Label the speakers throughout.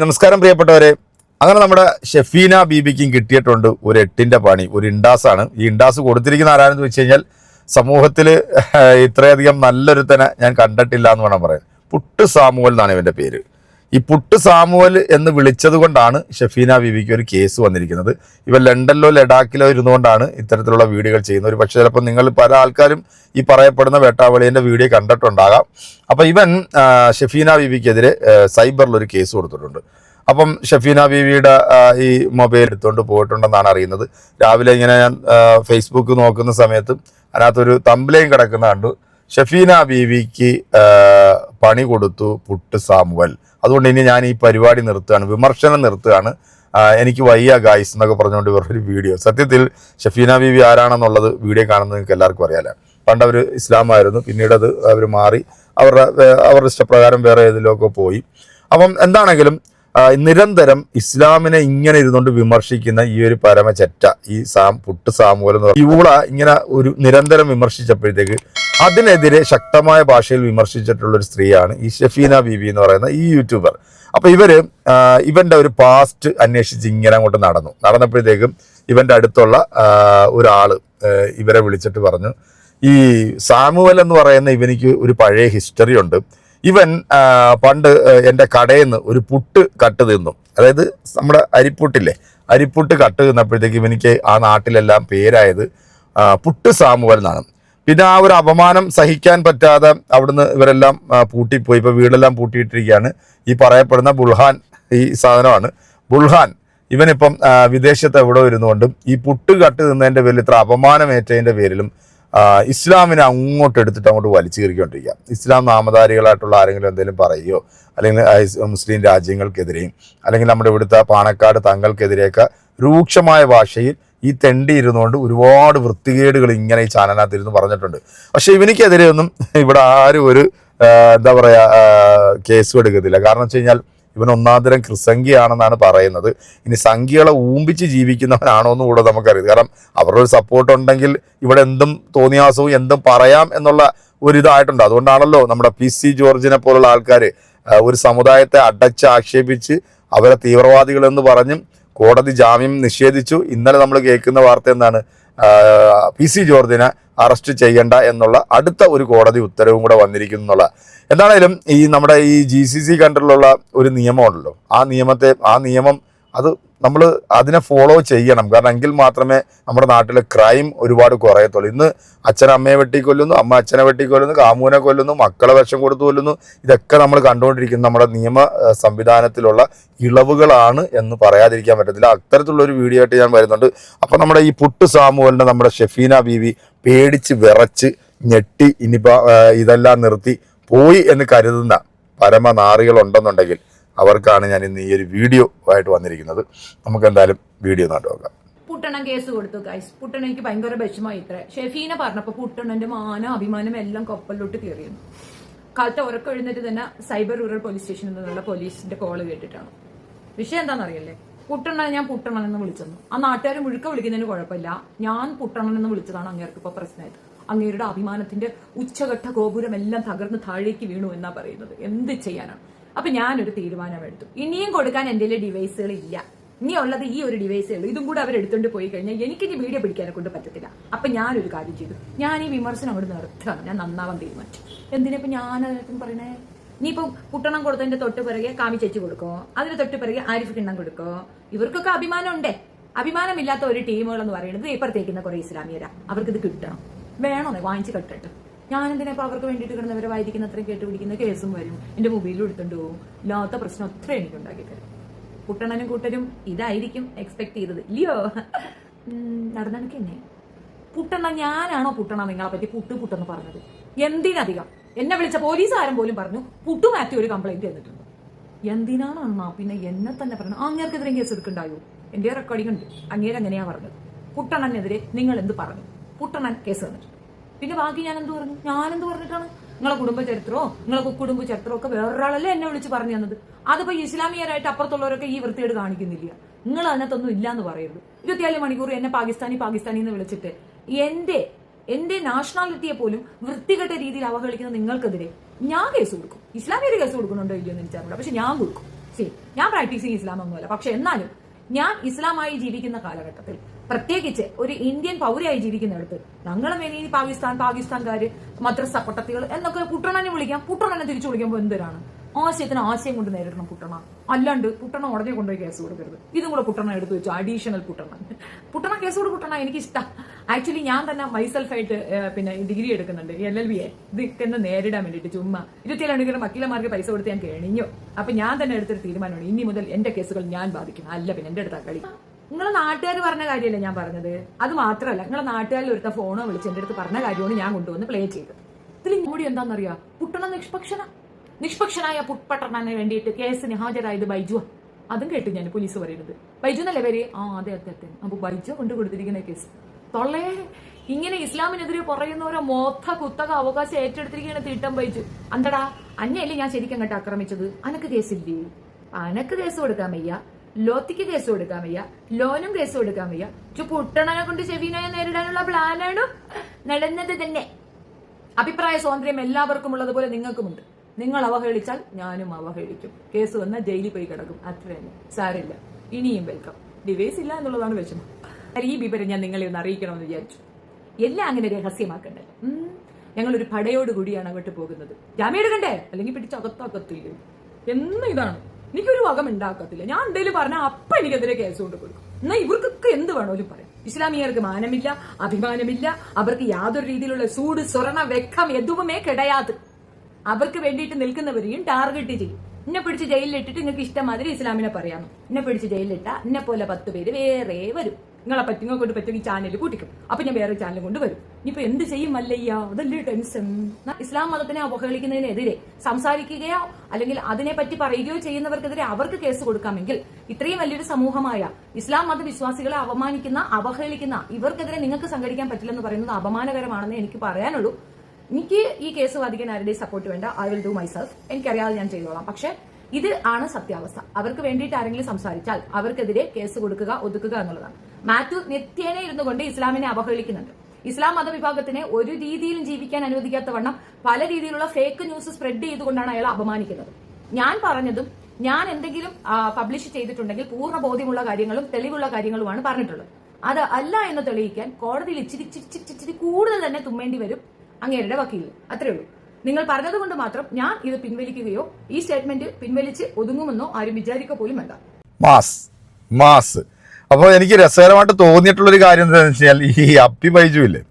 Speaker 1: നമസ്കാരം പ്രിയപ്പെട്ടവരെ. അങ്ങനെ നമ്മുടെ ഷെഫീന ബീബിക്കും കിട്ടിയിട്ടുണ്ട് ഒരു എട്ടിന്റെ പണി ഒരു ഇൻഡാസാണ് ഈ ഇൻഡാസ് കൊടുത്തിരിക്കുന്ന ആരാണെന്ന് വെച്ച് കഴിഞ്ഞാൽ സമൂഹത്തിൽ ഇത്രയധികം നല്ലൊരുത്തനെ ഞാൻ കണ്ടിട്ടില്ല എന്ന് വേണം പറയാൻ. പുട്ട് സാമുവൽ എന്നാണ് ഇവന്റെ പേര്. ഈ പുട്ട് സാമുവൽ എന്ന് വിളിച്ചത് കൊണ്ടാണ് ഷെഫീന ബീവിക്ക് ഒരു കേസ് വന്നിരിക്കുന്നത്. ഇവ ലണ്ടനിലോ ലഡാക്കിലോ ഇരുന്നുകൊണ്ടാണ് ഇത്തരത്തിലുള്ള വീഡിയോകൾ ചെയ്യുന്നത്. ഒരു പക്ഷേ ചിലപ്പോൾ നിങ്ങൾ പല ആൾക്കാരും ഈ പറയപ്പെടുന്ന വേട്ടാവളിയന്റെ വീഡിയോ കണ്ടിട്ടുണ്ടാകാം. അപ്പോൾ ഇവൻ ഷഫീന ബീബിക്കെതിരെ സൈബറിൽ ഒരു കേസ് കൊടുത്തിട്ടുണ്ട്. അപ്പം ഷഫീന ബീവിയുടെ ഈ മൊബൈൽ എടുത്തുകൊണ്ട് പോയിട്ടുണ്ടെന്നാണ് അറിയുന്നത്. രാവിലെ ഇങ്ങനെ ഞാൻ ഫേസ്ബുക്ക് നോക്കുന്ന സമയത്ത് അതിനകത്തൊരു തമ്പിലയും കിടക്കുന്ന കണ്ടു. ഷഫീന ബീവിക്ക് പണി കൊടുത്തു പുട്ട് സാമുവൽ. അതുകൊണ്ട് ഇനി ഞാൻ ഈ പരിപാടി നിർത്തുകയാണ് വിമർശനം നിർത്തുകയാണ്. എനിക്ക് വയ്യ ഗായ്സ് എന്നൊക്കെ പറഞ്ഞുകൊണ്ട് ഇവരുടെ വീഡിയോ സത്യത്തിൽ ഷഫീന ബീവി ആരാണെന്നുള്ളത് വീഡിയോ കാണുന്നത് നിങ്ങൾക്ക് എല്ലാവർക്കും അറിയാലോ. പണ്ട് അവർ ഇസ്ലാമായിരുന്നു പിന്നീട് അത് അവർ മാറി. അവരുടെ അവരുടെ ഇഷ്ടപ്രകാരം വേറെ ഏതിലൊക്കെ പോയി. അപ്പം എന്താണെങ്കിലും നിരന്തരം ഇസ്ലാമിനെ ഇങ്ങനെ ഇരുന്നുകൊണ്ട് വിമർശിക്കുന്ന ഈ ഒരു പരമചറ്റ ഈ സാം പുട്ട് സാമൂലം എന്ന് ഇവള ഇങ്ങനെ ഒരു നിരന്തരം വിമർശിച്ചപ്പോഴത്തേക്ക് അതിനെതിരെ ശക്തമായ ഭാഷയിൽ വിമർശിച്ചിട്ടുള്ള ഒരു സ്ത്രീയാണ് ഈ ഷെഫീന ബീബി എന്ന് പറയുന്ന ഈ യൂട്യൂബർ. അപ്പൊ ഇവർ ഇവന്റെ ഒരു പാസ്റ്റ് അന്വേഷിച്ച് ഇങ്ങനെ അങ്ങോട്ട് നടന്നു. നടന്നപ്പോഴത്തേക്കും ഇവന്റെ അടുത്തുള്ള ഒരാൾ ഇവരെ വിളിച്ചിട്ട് പറഞ്ഞു ഈ സാമുവൽ എന്ന് പറയുന്ന ഇവനിക്ക് ഒരു പഴയ ഹിസ്റ്ററി ഉണ്ട്. ഇവൻ പണ്ട് എന്റെ കടയിൽ നിന്ന് ഒരു പുട്ട് കട്ട് തിന്നു. അതായത് നമ്മുടെ അരിപ്പുട്ടില്ലേ? അരിപ്പുട്ട് കട്ട് തിന്നപ്പോഴത്തേക്ക് ഇവനിക്ക് ആ നാട്ടിലെല്ലാം പേരായത് പുട്ട് സാമുവൽ എന്നാണ്. പിന്നെ ആ ഒരു അപമാനം സഹിക്കാൻ പറ്റാതെ അവിടുന്ന് ഇവരെല്ലാം പൂട്ടിപ്പോയി. ഇപ്പോൾ വീടെല്ലാം പൂട്ടിയിട്ടിരിക്കുകയാണ്. ഈ പറയപ്പെടുന്ന ബുൾഹാൻ ഈ സാധനമാണ്. ബുൾഹാൻ ഇവനിപ്പം വിദേശത്ത് എവിടെ ഇരുന്നുകൊണ്ടും ഈ പുട്ട് കട്ട് തിന്നതിന്റെ പേരിൽ ഇത്ര അപമാനമേറ്റതിന്റെ പേരിലും ഇസ്ലാമിനെ അങ്ങോട്ട് എടുത്തിട്ട് അങ്ങോട്ട് വലിച്ചു കയറിക്കൊണ്ടിരിക്കുക ഇസ്ലാം നാമധാരികളായിട്ടുള്ള ആരെങ്കിലും എന്തെങ്കിലും പറയുകയോ അല്ലെങ്കിൽ മുസ്ലിം രാജ്യങ്ങൾക്കെതിരെയും അല്ലെങ്കിൽ നമ്മുടെ ഇവിടുത്തെ പാണക്കാട് തങ്ങൾക്കെതിരെയൊക്കെ രൂക്ഷമായ ഭാഷയിൽ ഈ തെണ്ടി ഇരുന്നുകൊണ്ട് ഒരുപാട് വൃത്തികേടുകൾ ഇങ്ങനെ ഈ ചാനലിനകത്ത് ഇരുന്ന് പറഞ്ഞിട്ടുണ്ട്. പക്ഷേ ഇവനിക്കെതിരെ ഒന്നും ഇവിടെ ആരും ഒരു എന്താ പറയുക കേസും എടുക്കത്തില്ല. കാരണം വെച്ച് കഴിഞ്ഞാൽ ഇവൻ ഒന്നാന്തരം കൃസംഗിയാണെന്നാണ് പറയുന്നത്. ഇനി സംഖ്യകളെ ഊമ്പിച്ച് ജീവിക്കുന്നവനാണോ എന്ന് കൂടെ നമുക്കറിയാം. കാരണം അവരുടെ ഒരു സപ്പോർട്ട് ഉണ്ടെങ്കിൽ ഇവിടെ എന്തും തോന്നിയാസവും എന്തും പറയാം എന്നുള്ള ഒരിതായിട്ടുണ്ട്. അതുകൊണ്ടാണല്ലോ നമ്മുടെ പി സി ജോർജിനെ പോലുള്ള ആൾക്കാർ ഒരു സമുദായത്തെ അടച്ച് ആക്ഷേപിച്ച് അവരെ തീവ്രവാദികളെന്ന് പറഞ്ഞും കോടതി ജാമ്യം നിഷേധിച്ചു. ഇന്നലെ നമ്മൾ കേൾക്കുന്ന വാർത്ത എന്താണ്? പി സി ജോർജിനെ അറസ്റ്റ് ചെയ്യണ്ട എന്നുള്ള അടുത്ത ഒരു കോടതി ഉത്തരവും കൂടെ വന്നിരിക്കുന്നു എന്നുള്ള. എന്താണേലും ഈ നമ്മുടെ ഈ ജി സി സി കൺട്രിലുള്ള ഒരു നിയമമുണ്ടല്ലോ ആ നിയമത്തെ ആ നിയമം അത് നമ്മൾ അതിനെ ഫോളോ ചെയ്യണം. കാരണം എങ്കിൽ മാത്രമേ നമ്മുടെ നാട്ടിലെ ക്രൈം ഒരുപാട് കുറയത്തുള്ളൂ. ഇന്ന് അച്ഛൻ അമ്മയെ വെട്ടിക്കൊല്ലുന്നു അമ്മ അച്ഛനെ വെട്ടി കൊല്ലുന്നു കാമൂനെ കൊല്ലുന്നു മക്കളെ വിഷം കൊടുത്തു കൊല്ലുന്നു. ഇതൊക്കെ നമ്മൾ കണ്ടുകൊണ്ടിരിക്കുന്ന നമ്മുടെ നിയമ സംവിധാനത്തിലുള്ള ഇളവുകളാണ് എന്ന് പറയാതിരിക്കാൻ പറ്റത്തില്ല. അത്തരത്തിലുള്ള ഒരു വീഡിയോ ആയിട്ട് ഞാൻ വരുന്നുണ്ട്. അപ്പോൾ നമ്മുടെ ഈ പുട്ട് സാമുവലിന്റെ നമ്മുടെ ഷെഫീന ബീവി പേടിച്ച് വിറച്ച് ഞെട്ടി ഇനിയിപ്പോൾ ഇതെല്ലാം നിർത്തി പോയി എന്ന് കരുതുന്ന പരമനാറികൾ ഉണ്ടെന്നുണ്ടെങ്കിൽ അവർക്കാണ് ഞാൻ ഇന്ന് ഈ ഒരു വീഡിയോ ആയിട്ട് വന്നിരിക്കുന്നത്. നമുക്ക് എന്തായാലും വീഡിയോ നാട്ട് നോക്കാം.
Speaker 2: പുട്ടണൻ കേസ് കൊടുത്തു ഗൈസ് പുട്ടണൻ എനിക്ക് ഭയങ്കര വിഷമമായി ഇത്ര. ഷെഫീനെ പറഞ്ഞപ്പോ പുട്ടണന്റെ മാനം അഭിമാനം എല്ലാം കൊപ്പലിലോട്ട് കയറിയിരുന്നു. കാലത്ത് ഉറക്കം എഴുന്നേറ്റ് തന്നെ സൈബർ റൂറൽ പോലീസ് സ്റ്റേഷനിൽ നിന്നുള്ള പോലീസിന്റെ കോൾ കേട്ടിട്ടാണ്. വിഷയം എന്താണെന്നറിയല്ലേ? പുട്ടണ്ണനെ ഞാൻ പുട്ടണ്ണൻ എന്ന് വിളിച്ചെന്നു. ആ നാട്ടുകാർ മുഴുക്ക വിളിക്കുന്നതിന് കുഴപ്പമില്ല. ഞാൻ പുട്ടണ്ണൻ എന്ന് വിളിച്ചതാണ് അങ്ങേർക്ക് ഇപ്പൊ പ്രശ്നമായത് അങ്ങേരുടെ അഭിമാനത്തിന്റെ ഉച്ചഘട്ട ഗോപുരം എല്ലാം തകർന്ന് താഴേക്ക് വീണു എന്നാ പറയുന്നത്. എന്ത് ചെയ്യാനാണ് അപ്പൊ ഞാനൊരു തീരുമാനമെടുത്തു. ഇനിയും കൊടുക്കാൻ എന്റെ ഡിവൈസുകൾ ഇല്ല. ഇനി ഉള്ളത് ഈ ഒരു ഡിവൈസേ ഉള്ളൂ ഇതും കൂടെ അവർ എടുത്തുകൊണ്ട് പോയി കഴിഞ്ഞാൽ എനിക്ക് ഇനി വീഡിയോ പിടിക്കാനെ കൊണ്ട് പറ്റത്തില്ല. അപ്പൊ ഞാനൊരു കാര്യം ചെയ്തു. ഞാൻ ഈ വിമർശനം അവിടെ നിർത്തണം ഞാൻ നന്നാവാൻ തീരുമാനിച്ചു. എന്തിനാ ഇപ്പൊ ഞാൻ പറയണേ? നീ ഇപ്പൊ കുട്ടണം കൊടുത്തതിന്റെ തൊട്ട് പിറകെ കാമി ചേച്ചി കൊടുക്കോ? അതിന് തൊട്ട് പിറകെ ആരിഫ് കിണ്ണം കൊടുക്കോ? ഇവർക്കൊക്കെ അഭിമാനം ഉണ്ടേ അഭിമാനമില്ലാത്ത ഒരു ടീമുകൾ എന്ന് പറയുന്നത് ഇപ്പുറത്തേക്കുന്ന കുറെ ഇസ്ലാമിയരാ. അവർക്ക് കിട്ടണം. വേണോ വാങ്ങിച്ച് ഞാൻ എന്തിനാ ഇപ്പൊ അവർക്ക് വേണ്ടിയിട്ട് കിടന്നവരെ വായിക്കുന്ന അത്രയും കേട്ട് പിടിക്കുന്ന കേസും വരും. എന്റെ മൊബൈലിൽ എടുത്തുകൊണ്ട് പോകും ഇല്ലാത്ത പ്രശ്നം അത്ര എനിക്ക് ഉണ്ടാക്കി തരും. കുട്ടണനും കൂട്ടരും ഇതായിരിക്കും എക്സ്പെക്ട് ചെയ്തത്. ഇല്ലയോ? നടന്നണക്ക് എന്നെ. പുട്ടണ ഞാനാണോ പുട്ടണ നിങ്ങളെ പറ്റി പുട്ട് പുട്ടെന്ന് പറഞ്ഞത്? എന്തിനധികം? എന്നെ വിളിച്ച പോലീസുകാരൻ പോലും പറഞ്ഞു പുട്ടു മാറ്റി ഒരു കംപ്ലൈന്റ് തന്നിട്ടുണ്ട്. എന്തിനാണ് അണ്ണാ? പിന്നെ എന്നെ തന്നെ പറഞ്ഞു അങ്ങേർക്കെതിരെ കേസ് എടുക്കണ്ടായോ എന്റെ റെക്കോർഡിംഗ് ഉണ്ട്. അങ്ങേര് അങ്ങനെയാ പറഞ്ഞത്. പുട്ടണനെതിരെ നിങ്ങൾ എന്ത് പറഞ്ഞു? പുട്ടണൻ കേസ് തന്നിട്ടുണ്ട്. പിന്നെ ബാക്കി ഞാൻ എന്ത് പറഞ്ഞു? ഞാൻ എന്ത് പറഞ്ഞിട്ടാണ്? നിങ്ങളെ കുടുംബ ചരിത്രമോ നിങ്ങളെ കുടുംബ ചരിത്രമോ ഒക്കെ വേറൊരാളല്ലേ എന്നെ വിളിച്ച് പറഞ്ഞു തന്നത്? അതിപ്പോ ഇസ്ലാമിയരായിട്ട് അപ്പുറത്തുള്ളവരൊക്കെ ഈ വൃത്തിയോട് കാണിക്കുന്നില്ല. നിങ്ങൾ അതിനകത്തൊന്നും ഇല്ല എന്ന് പറയരുത്. ഇരുപത്തിയാൽ മണിക്കൂർ എന്നെ പാകിസ്ഥാനി പാകിസ്ഥാനി എന്ന് വിളിച്ചിട്ട് എന്റെ എന്റെ നാഷണാലിറ്റിയെ പോലും വൃത്തികെട്ട രീതിയിൽ അവഹേളിക്കുന്ന നിങ്ങൾക്കെതിരെ ഞാൻ കേസ് കൊടുക്കും. ഇസ്ലാമിയർ കേസ് കൊടുക്കുന്നുണ്ടോ ഇല്ലയോ എന്ന് എനിക്കറിയില്ല പക്ഷെ ഞാൻ കൊടുക്കും. സി ഞാൻ പ്രാക്ടീസിങ് ഇസ്ലാം ഒന്നുമല്ല. പക്ഷെ എന്നാലും ഞാൻ ഇസ്ലാമായി ജീവിക്കുന്ന കാലഘട്ടത്തിൽ പ്രത്യേകിച്ച് ഒരു ഇന്ത്യൻ പൗരയായി ജീവിക്കുന്നിടത്ത് മേലെ ഈ പാകിസ്ഥാൻ പാകിസ്ഥാൻകാര് മദ്രസ പൊട്ടത്തികൾ എന്നൊക്കെ പുട്ടണനെ വിളിക്കാം. പുട്ടണനെ തിരിച്ചു വിളിക്കുമ്പോൾ എന്തൊരാണ്? ആശയത്തിന് ആശയം കൊണ്ട് നേരിടണം പുട്ടണ അല്ലാണ്ട് പുട്ടണ ഉടനെ കൊണ്ടുപോയി കേസ് കൊടുക്കരുത്. ഇതും കൂടെ പുട്ടണ എടുത്തു വെച്ചു. അഡീഷണൽ പുട്ടണ പുട്ടണ കേസ് കൂടെ പുട്ടണ എനിക്ക് ഇഷ്ടം ആക്ച്വലി ഞാൻ തന്നെ മൈസെൽഫായിട്ട് പിന്നെ ഡിഗ്രി എടുക്കുന്നുണ്ട്. എൽ എൽ ബി എ ഇതൊക്കെ ഒന്ന് നേരിടാൻ വേണ്ടിയിട്ട് ചുമ്മാ. ഇരുപത്തിയേഴ് വക്കീലമാർക്ക് പൈസ കൊടുത്ത് ഞാൻ കഴിഞ്ഞു അപ്പൊ ഞാൻ തന്നെ എടുത്തൊരു തീരുമാനമാണ്. ഇനി മുതൽ എന്റെ കേസുകൾ ഞാൻ ബാധിക്കും. അല്ല പിന്നെ എന്റെ അടുത്താ കളി. നിങ്ങളെ നാട്ടുകാർ പറഞ്ഞ കാര്യമല്ല ഞാൻ പറഞ്ഞത്? അത് മാത്രമല്ല നിങ്ങളെ നാട്ടുകാരിൽ ഒരുത്ത ഫോണോ വിളിച്ച് എന്റെ അടുത്ത് പറഞ്ഞ കാര്യമാണ് ഞാൻ കൊണ്ടുവന്ന് പ്ലേ ചെയ്തത്. ഇതിൽ കൂടി എന്താണെന്നറിയാ പുട്ടണ നിഷ്പക്ഷന. നിഷ്പക്ഷനായ പുട്പട്ടണന് വേണ്ടിയിട്ട് കേസിന് ഹാജരായത് ബൈജു അതും കേട്ടു ഞാൻ പോലീസ് പറയുന്നത്. ബൈജു എന്നല്ലേ പേര്? ആ അതെ അതെ അതെ. അപ്പൊ ബൈജു കൊണ്ട് കൊടുത്തിരിക്കുന്ന കേസ്. തൊള്ളേ. ഇങ്ങനെ ഇസ്ലാമിനെതിരെ പറയുന്നവരെ മോത്ത കുത്തക അവകാശം ഏറ്റെടുത്തിരിക്കുകയാണ് തീട്ടം വഹിച്ചു അന്തടാ അന്നയല്ലേ ഞാൻ ശരിക്കും അങ്ങോട്ട് ആക്രമിച്ചത്? അനക്ക് കേസില്ലേ അനക്ക് കേസ് കൊടുക്കാൻ വയ്യ. ലോത്തിക്ക് കേസ് കൊടുക്കാൻ വയ്യ. ലോനും കേസ് കൊടുക്കാൻ വയ്യ. ചു പുട്ടണനെ കൊണ്ട് ചെവിനായ നേരിടാനുള്ള പ്ലാനാണ്? നടന്നത് തന്നെ. അഭിപ്രായ സ്വാതന്ത്ര്യം എല്ലാവർക്കും ഉള്ളതുപോലെ നിങ്ങൾക്കുമുണ്ട്. നിങ്ങൾ അവഹേളിച്ചാൽ ഞാനും അവഹേളിക്കും. കേസ് വന്നാൽ ജയിലിൽ പോയി കിടക്കും. അത്ര തന്നെ സാരില്ല ഇനിയും വെൽക്കം. ഡിവൈസ് ഇല്ല എന്നുള്ളതാണ് വിഷമം. ഈ വിവരം ഞാൻ നിങ്ങളെ ഒന്ന് അറിയിക്കണമെന്ന് വിചാരിച്ചു. എല്ലാം അങ്ങനെ രഹസ്യമാക്കണ്ടേ? ഞങ്ങളൊരു പടയോട് കൂടിയാണ് അങ്ങോട്ട് പോകുന്നത്. ജാമ്യം എടുക്കണ്ടേ? അല്ലെങ്കിൽ പിടിച്ച് അകത്താക്കത്തില്ല? എന്ന് ഇതാണ്. എനിക്കൊരു വകം ഉണ്ടാക്കത്തില്ല. ഞാൻ എന്തെങ്കിലും പറഞ്ഞാൽ അപ്പൊ എനിക്കെതിരെ കേസ് കൊണ്ട് കൊടുക്കും. എന്നാ ഇവർക്കൊക്കെ എന്ത് വേണമെങ്കിലും പറയാം. ഇസ്ലാമിയർക്ക് മാനമില്ല അഭിമാനമില്ല അവർക്ക് യാതൊരു രീതിയിലുള്ള സൂട് സ്വർണ വെക്കം എതുവുമേ കിടയാത്. അവർക്ക് വേണ്ടിയിട്ട് നിൽക്കുന്നവരെയും ടാർഗറ്റ് ചെയ്യും. എന്നെ പിടിച്ച് ജയിലിലിട്ടിട്ട് നിങ്ങൾക്ക് ഇഷ്ടം മാതിരി ഇസ്ലാമിനെ പറയാമോ? എന്നെ പിടിച്ച് ജയിലിലിട്ട എന്നെ പോലെ പത്ത് പേര് വേറെ വരും. നിങ്ങളെ പറ്റി നിങ്ങൾ കൊണ്ട് പറ്റും ഈ ചാനൽ കൂട്ടിക്കും. അപ്പൊ ഞാൻ വേറെ ചാനൽ കൊണ്ടുവരും ഇനിയിപ്പോ എന്ത് ചെയ്യും അല്ലയ്യ അതല്ലേ ടെൻഷൻ. ഇസ്ലാം മതത്തിനെ അവഹേളിക്കുന്നതിനെതിരെ സംസാരിക്കുകയോ അല്ലെങ്കിൽ അതിനെ പറ്റി പറയുകയോ ചെയ്യുന്നവർക്കെതിരെ അവർക്ക് കേസ് കൊടുക്കാമെങ്കിൽ ഇത്രയും വലിയൊരു സമൂഹമായ ഇസ്ലാം മതവിശ്വാസികളെ അപമാനിക്കുന്ന അവഹേളിക്കുന്ന ഇവർക്കെതിരെ നിങ്ങൾക്ക് സംഘടിക്കാൻ പറ്റില്ലെന്ന് പറയുന്നത് അപമാനകരമാണെന്ന് എനിക്ക് പറയാനുള്ളൂ. എനിക്ക് ഈ കേസ് വാദിക്കാൻ ആരുടെയും സപ്പോർട്ട് വേണ്ട. ഐ വിൽ ഡു മൈസെൽഫ് എനിക്കറിയാതെ ഞാൻ ചെയ്തോളാം. പക്ഷെ ഇത് ആണ് സത്യാവസ്ഥ. അവർക്ക് വേണ്ടിയിട്ട് ആരെങ്കിലും സംസാരിച്ചാൽ അവർക്കെതിരെ കേസ് കൊടുക്കുക ഒതുക്കുക എന്നുള്ളതാണ്. മാത്യു നിത്യേന ഇരുന്നു കൊണ്ട് ഇസ്ലാമിനെ അവഹേളിക്കുന്നുണ്ട്. ഇസ്ലാം മതവിഭാഗത്തിനെ ഒരു രീതിയിലും ജീവിക്കാൻ അനുവദിക്കാത്ത വണ്ണം പല രീതിയിലുള്ള ഫേക്ക് ന്യൂസ് സ്പ്രെഡ് ചെയ്തുകൊണ്ടാണ് അയാൾ അപമാനിക്കുന്നത്. ഞാൻ പറഞ്ഞതും ഞാൻ എന്തെങ്കിലും പബ്ലിഷ് ചെയ്തിട്ടുണ്ടെങ്കിൽ പൂർണ ബോധ്യമുള്ള കാര്യങ്ങളും തെളിവുള്ള കാര്യങ്ങളുമാണ് പറഞ്ഞിട്ടുള്ളത്. അത് അല്ല എന്ന് തെളിയിക്കാൻ കോടതിയിൽ ഇച്ചിരി ഇച്ചിരി ഇച്ചിരി കൂടുതൽ തന്നെ തുമ്മേണ്ടി വരും അങ്ങേരുടെ വക്കീൽ അത്രേ ഉള്ളൂ. നിങ്ങൾ പറഞ്ഞതുകൊണ്ട് മാത്രം ഞാൻ ഇത് പിൻവലിക്കുകയോ ഈ സ്റ്റേറ്റ്മെന്റ് പിൻവലിച്ച് ഒതുങ്ങുമെന്നോ ആരും വിചാരിക്കുക പോലും വേണ്ട.
Speaker 1: മാസ് മാസ് അപ്പോൾ എനിക്ക് രസകരമായിട്ട് തോന്നിയിട്ടുള്ളൊരു കാര്യം എന്താണെന്ന് വെച്ച് കഴിഞ്ഞാൽ ഈ അപ്പി ബൈജു ഇല്ലേ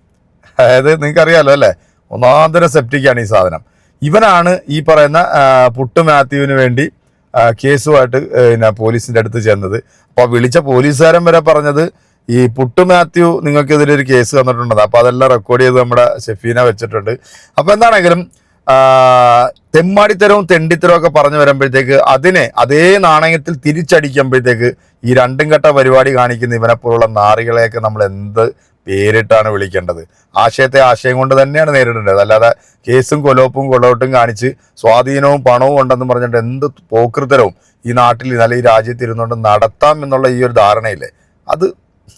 Speaker 1: അതായത് നിങ്ങൾക്കറിയാലോ അല്ലേ? ഒന്നാന്തര സെപ്റ്റിക്കാണ് ഈ സാധനം. ഇവനാണ് ഈ പറയുന്ന പുട്ട് മാത്യുവിന് വേണ്ടി കേസുമായിട്ട് പിന്നെ പോലീസിന്റെ അടുത്ത് ചെന്നത്. അപ്പോൾ വിളിച്ച പോലീസുകാരൻ വരെ പറഞ്ഞത് ഈ പുട്ട് മാത്യു നിങ്ങൾക്കെതിരെ ഒരു കേസ് തന്നിട്ടുണ്ട് അപ്പോൾ അതെല്ലാം റെക്കോർഡ് ചെയ്ത് നമ്മുടെ ഷെഫീന വെച്ചിട്ടുണ്ട്. അപ്പോൾ എന്താണെങ്കിലും തെമ്മാടിത്തരവും തെണ്ടിത്തരവും ഒക്കെ പറഞ്ഞു വരുമ്പോഴത്തേക്ക് അതിനെ അതേ നാണയത്തിൽ തിരിച്ചടിക്കുമ്പോഴത്തേക്ക് ഈ രണ്ടും ഘട്ട പരിപാടി കാണിക്കുന്ന ഇവനെ പോലുള്ള നാറികളെയൊക്കെ നമ്മൾ എന്ത് പേരിട്ടാണ് വിളിക്കേണ്ടത്? ആശയത്തെ ആശയം കൊണ്ട് തന്നെയാണ് നേരിടേണ്ടത്. അല്ലാതെ കേസും കൊലോപ്പും കൊലോട്ടും കാണിച്ച് സ്വാധീനവും പണവും ഉണ്ടെന്ന് പറഞ്ഞിട്ട് എന്ത് പോക്കൃതരവും ഈ നാട്ടിൽ നല്ല ഈ രാജ്യത്ത് ഇരുന്നുകൊണ്ട് നടത്താം എന്നുള്ള ഈ ഒരു ധാരണയില്ലേ? അത്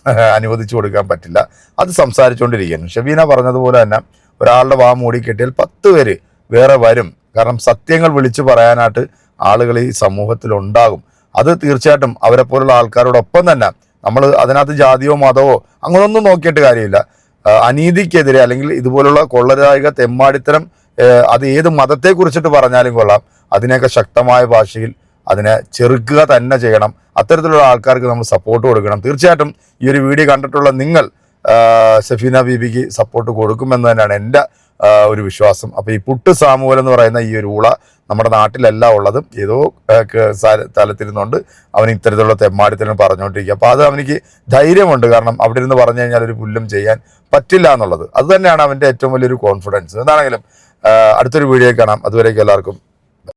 Speaker 1: അനുവദിച്ചു കൊടുക്കാൻ പറ്റില്ല. അത് സംസാരിച്ചുകൊണ്ടിരിക്കുന്നു. ഷബീന പറഞ്ഞതുപോലെ തന്നെ ഒരാളുടെ വാ മൂടി കെട്ടിയാൽ പത്ത് പേര് വേറെ വരും. കാരണം സത്യങ്ങൾ വിളിച്ചു പറയാനായിട്ട് ആളുകൾ ഈ സമൂഹത്തിൽ ഉണ്ടാകും അത് തീർച്ചയായിട്ടും അവരെ പോലുള്ള ആൾക്കാരോടൊപ്പം തന്നെ നമ്മൾ അതിനകത്ത് ജാതിയോ മതമോ അങ്ങനൊന്നും നോക്കിയിട്ട് കാര്യമില്ല. അനീതിക്കെതിരെ അല്ലെങ്കിൽ ഇതുപോലുള്ള കൊള്ളരായിക തെമ്മാടിത്തരം അത് ഏത് മതത്തെ കുറിച്ചിട്ട് പറഞ്ഞാലും കൊള്ളാം. അതിനെയൊക്കെ ശക്തമായ ഭാഷയിൽ അതിനെ ചെറുക്കുക തന്നെ ചെയ്യണം. അത്തരത്തിലുള്ള ആൾക്കാർക്ക് നമ്മൾ സപ്പോർട്ട് കൊടുക്കണം. തീർച്ചയായിട്ടും ഈ ഒരു വീഡിയോ കണ്ടിട്ടുള്ള നിങ്ങൾ ആ, സഫീന ബീബിക്ക് സപ്പോർട്ട് കൊടുക്കുമെന്ന് തന്നെയാണ് എന്റെ ഒരു വിശ്വാസം. അപ്പോൾ ഈ പുട്ട് സാമൂഹൽ എന്ന് പറയുന്ന ഈ ഒരു ഊള നമ്മുടെ നാട്ടിലല്ല ഉള്ളതും ഏതോ തലത്തിരുന്നുകൊണ്ട് അവൻ ഇത്തരത്തിലുള്ള തെമ്മാടിത്തരം പറഞ്ഞുകൊണ്ടിരിക്കുക. അപ്പോൾ അത് അവനിക്ക് ധൈര്യമുണ്ട്. കാരണം അവിടെ ഇരുന്ന് പറഞ്ഞു കഴിഞ്ഞാൽ ഒരു പുല്ലും ചെയ്യാൻ പറ്റില്ല എന്നുള്ളത്. അത് തന്നെയാണ് അവന്റെ ഏറ്റവും വലിയൊരു കോൺഫിഡൻസ് എന്താണെങ്കിലും അടുത്തൊരു വീഡിയോ കാണാം. അതുവരേക്കും എല്ലാവർക്കും